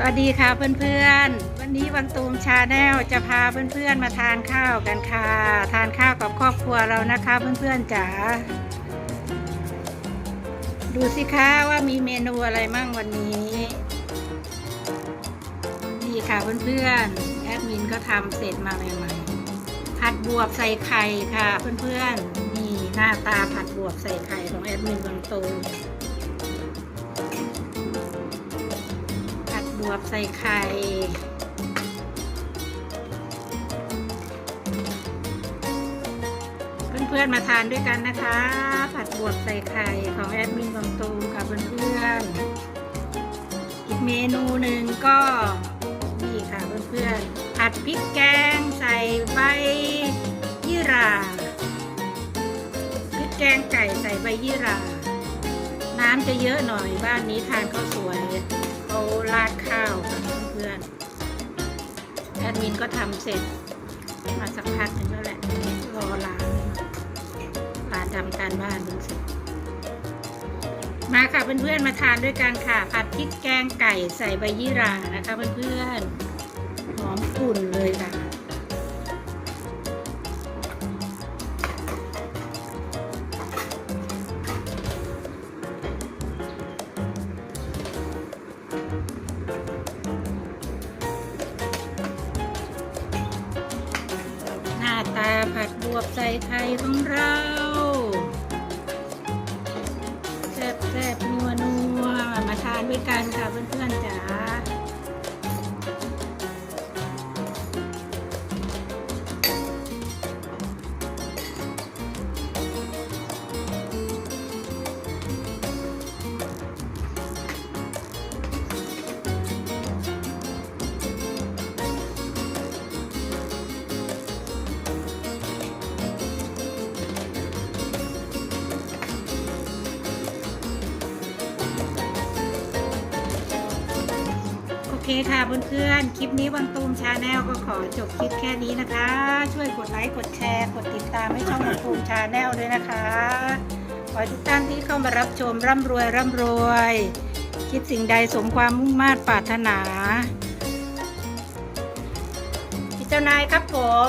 สวัสดีค่ะเพื่อนๆ วันนี้วังตูมชาแนลจะพาเพื่อนๆมาทานข้าวกันค่ะ ทานข้าวกับครอบครัวเรานะคะเพื่อนๆจ๋าดูสิคะว่ามีเมนูอะไรมั่งวันนี้ นี่ค่ะเพื่อนๆแอดมินก็ทำเสร็จมาใหม่ๆผัดบวบใส่ไข่ค่ะเพื่อนๆนี่หน้าตาผัดบวบใส่ไข่ของแอดมินวังตูม ผัดบใส่ไข่เพื่อนๆมาทานด้วยกันนะคะ ผัดบวบใส่ไข่ของแอดมินบางตูมกับเพื่อนๆอีกเมนูหนึ่งก็นี่ค่ะเพื่อนๆผัดพริกแกงใส่ใบยี่ราพริกแกงไก่ใส่ใบยี่ราน้ำจะเยอะหน่อยบ้านนี้ทานข้าวสวยเขาร มินก็ทำเสร็จ มาสักพักหนึ่งแล้วแหละ รอร้านร้านทำการบ้านดูสิมาค่ะเพื่อนๆมาทานด้วยกันค่ะ ผัดพริกแกงไก่ใส่ใบยี่หร่านะคะเพื่อนๆหอมกลุ่นเลยค่ะาผัดบวบใส่ไข่ของเราแซ่บแซ่บนัวนัวมาทานด้วยกันค่ะเพื่อนๆจ๋า เคค่ะเพื่อนๆ คลิปนี้วังตูมชาแนลก็ขอจบคลิปแค่นี้นะคะ ช่วยกดไลค์ กดแชร์ กดติดตามให้ช่องวังตูมชาแนลด้วยนะคะ ขอให้ทุกท่านที่เข้ามารับชมร่ำรวยร่ำรวย คิดสิ่งใดสมความมุ่งมา่ปรารถนาพี่เจ้านายครับผม